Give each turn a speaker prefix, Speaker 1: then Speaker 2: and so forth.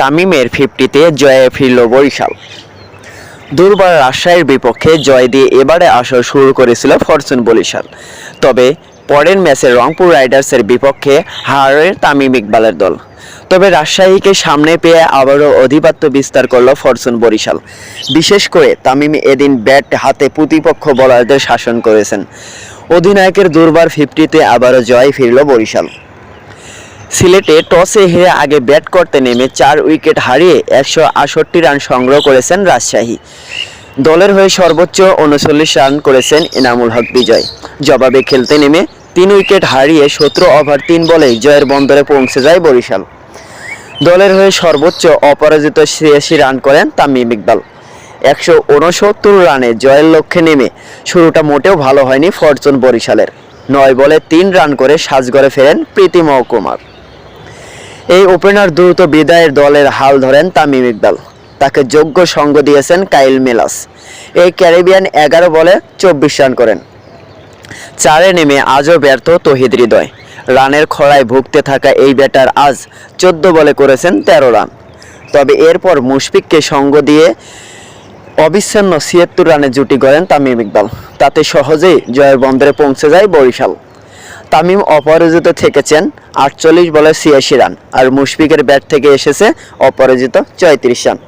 Speaker 1: তামিমের ফিফটিতে জয়ে ফিরল বরিশাল। দুর্বার রাজশাহীর বিপক্ষে জয় দিয়ে এবারে আসর শুরু করেছিল ফরচুন বরিশাল। তবে পরের ম্যাচে রংপুর রাইডার্সের বিপক্ষে হারের তামিম ইকবালের দল। তবে রাজশাহীকে সামনে পেয়ে আবারও আধিপত্য বিস্তার করল ফরচুন বরিশাল। বিশেষ করে তামিম এদিন ব্যাট হাতে প্রতিপক্ষ বলারদের শাসন করেছেন। অধিনায়কের দুর্বার ফিফটিতে আবারও জয় ফিরল বরিশাল। সিলেটে টসে হেরে আগে ব্যাট করতে নেমে চার উইকেট হারিয়ে একশো আষট্টি রান সংগ্রহ করেছেন রাজশাহী। দলের হয়ে সর্বোচ্চ উনচল্লিশ রান করেছেন এনামুল হক বিজয়। জবাবে খেলতে নেমে তিন উইকেট হারিয়ে সতেরো ওভার, তিন বলেই জয়ের বন্দরে পৌঁছে যায় বরিশাল। দলের হয়ে সর্বোচ্চ অপরাজিত ছিয়াশি রান করেন তামিম ইকবাল। একশো উনসত্তর রানে জয়ের লক্ষ্যে নেমে শুরুটা মোটেও ভালো হয়নি ফরচুন বরিশালের। নয় বলে তিন রান করে সাজগড়ে ফেরেন প্রীতি মহকুমার। এই ওপেনার দ্রুত বিদায়ের দলের হাল ধরেন তামিম ইকবাল। তাকে যোগ্য সঙ্গ দিয়েছেন কাইল মেলাস। এই ক্যারিবিয়ান এগারো বলে চব্বিশ রান করেন। চারে নেমে আজও ব্যর্থ তহিদ হৃদয়। রানের খরায় ভুগতে থাকা এই ব্যাটার আজ চোদ্দ বলে করেছেন তেরো রান। তবে এরপর মুশফিককে সঙ্গ দিয়ে অবিচ্ছিন্ন ছিয়াত্তর রানে জুটি গড়েন তামিম ইকবাল। তাতে সহজেই জয়ের বন্দরে পৌঁছে যায় বরিশাল। তামিম অপরাজিত থেকেছেন আটচল্লিশ বলে ছিয়াশি রান, আর মুশফিকের ব্যাট থেকে এসেছে অপরাজিত চৌত্রিশ রান।